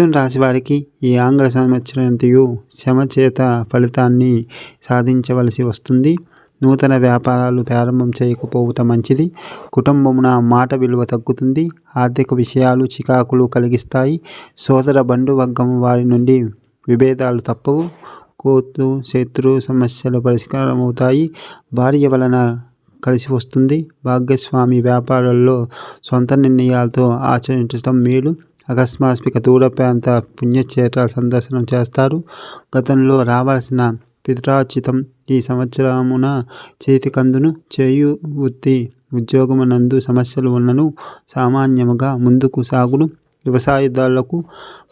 మిథున రాశి వారికి ఈ ఆంగ్ల సంవత్సరంతయు శ్రమ చేత ఫలితాన్ని సాధించవలసి వస్తుంది. నూతన వ్యాపారాలు ప్రారంభం చేయకపోవటం మంచిది. కుటుంబమున మాట విలువ తగ్గుతుంది. ఆర్థిక విషయాలు చికాకులు కలిగిస్తాయి. సోదర బంధువర్గం వారి నుండి విభేదాలు తప్పవు. కోతు శత్రు సమస్యలు పరిష్కారం అవుతాయి భార్య వలన కలిసి వస్తుంది. భాగ్యస్వామి వ్యాపారాల్లో సొంత నిర్ణయాలతో ఆచరించడం మేలు. అకస్మాత్మిక దూర ప్రాంత పుణ్యక్షేత్రాల సందర్శనం చేస్తారు. గతంలో రావాల్సిన పిత్రాచితం ఈ సంవత్సరమున చేతికందును చేయు వృత్తి ఉద్యోగమునందు సమస్యలు ఉన్నను సామాన్యముగా ముందుకు సాగును. వ్యవసాయదారులకు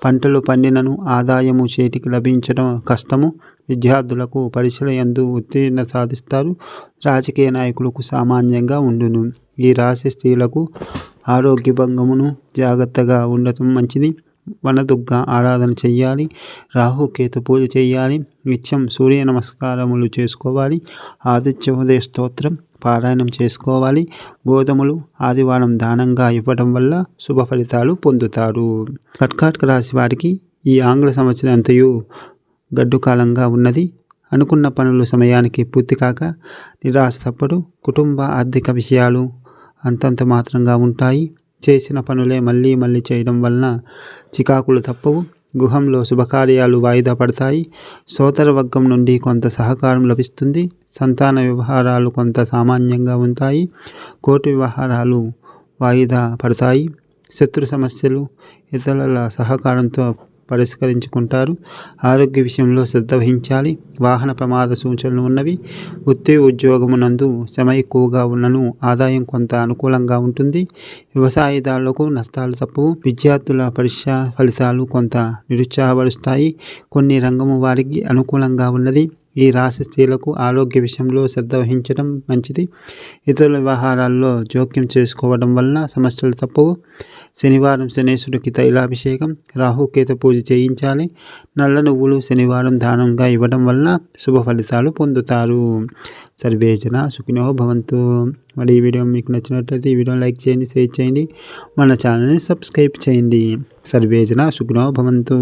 పంటలు పండినను ఆదాయము చేతికి లభించడం కష్టము. విద్యార్థులకు పరీక్షల ఎందు ఉత్తీర్ణ సాధిస్తారు. రాజకీయ నాయకులకు సామాన్యంగా ఉండును. ఈ రాశి స్త్రీలకు ఆరోగ్య భంగమును జాగ్రత్తగా ఉండటం మంచిది. వనదుగ్గా ఆరాధన చేయాలి రాహుకేతు పూజ చేయాలి నిత్యం సూర్య నమస్కారములు చేసుకోవాలి. ఆదిత్య ఉదయ స్తోత్రం పారాయణం చేసుకోవాలి. గోధుమలు ఆదివారం దానంగా ఇవ్వడం వల్ల శుభ ఫలితాలు పొందుతారు. కర్కాటక రాశి వారికి ఈ ఆంగ్ల సంవత్సరం అంతయు గడ్డు కాలంగా ఉన్నది. అనుకున్న పనులు సమయానికి పూర్తి కాక నిరాశ తప్పడు. కుటుంబ ఆర్థిక విషయాలు అంతంత మాత్రంగా ఉంటాయి. చేసిన పనులే మళ్ళీ మళ్ళీ చేయడం వలన చికాకులు తప్పవు. గుహంలో శుభకార్యాలు వాయిదా పడతాయి. సోదర వర్గం నుండి కొంత సహకారం లభిస్తుంది. సంతాన వ్యవహారాలు కొంత సామాన్యంగా ఉంటాయి. కోర్టు వ్యవహారాలు వాయిదా పడతాయి. శత్రు సమస్యలు ఇతరుల సహకారంతో పరిష్కరించుకుంటారు. ఆరోగ్య విషయంలో శ్రద్ధ వహించాలి. వాహన ప్రమాద సూచనలు ఉన్నవి. వృత్తి ఉద్యోగమునందు శ్రమ ఎక్కువగా ఉన్నను ఆదాయం కొంత అనుకూలంగా ఉంటుంది. వ్యవసాయదారులకు నష్టాలు తప్పవు. విద్యార్థుల పరీక్ష ఫలితాలు కొంత నిరుత్సాహపరుస్తాయి. కొన్ని రంగము వారికి అనుకూలంగా ఉన్నది. ఈ రాశి స్త్రీలకు ఆరోగ్య విషయంలో శ్రద్ధ వహించడం మంచిది. ఇతరుల వ్యవహారాల్లో జోక్యం చేసుకోవడం వలన సమస్యలు తప్పవు. శనివారం శనేశ్వరుడికి తైలాభిషేకం రాహుకేతు పూజ చేయించాలి. నల్ల నువ్వులు శనివారం దానంగా ఇవ్వడం వలన శుభ ఫలితాలు పొందుతారు. సర్వేజన సుఖినో భవంతు. మరి ఈ వీడియో మీకు నచ్చినట్లయితే ఈ వీడియో లైక్ చేయండి షేర్ చేయండి. మన ఛానల్ని సబ్స్క్రైబ్ చేయండి. సర్వేజన సుఖినో భవంతు.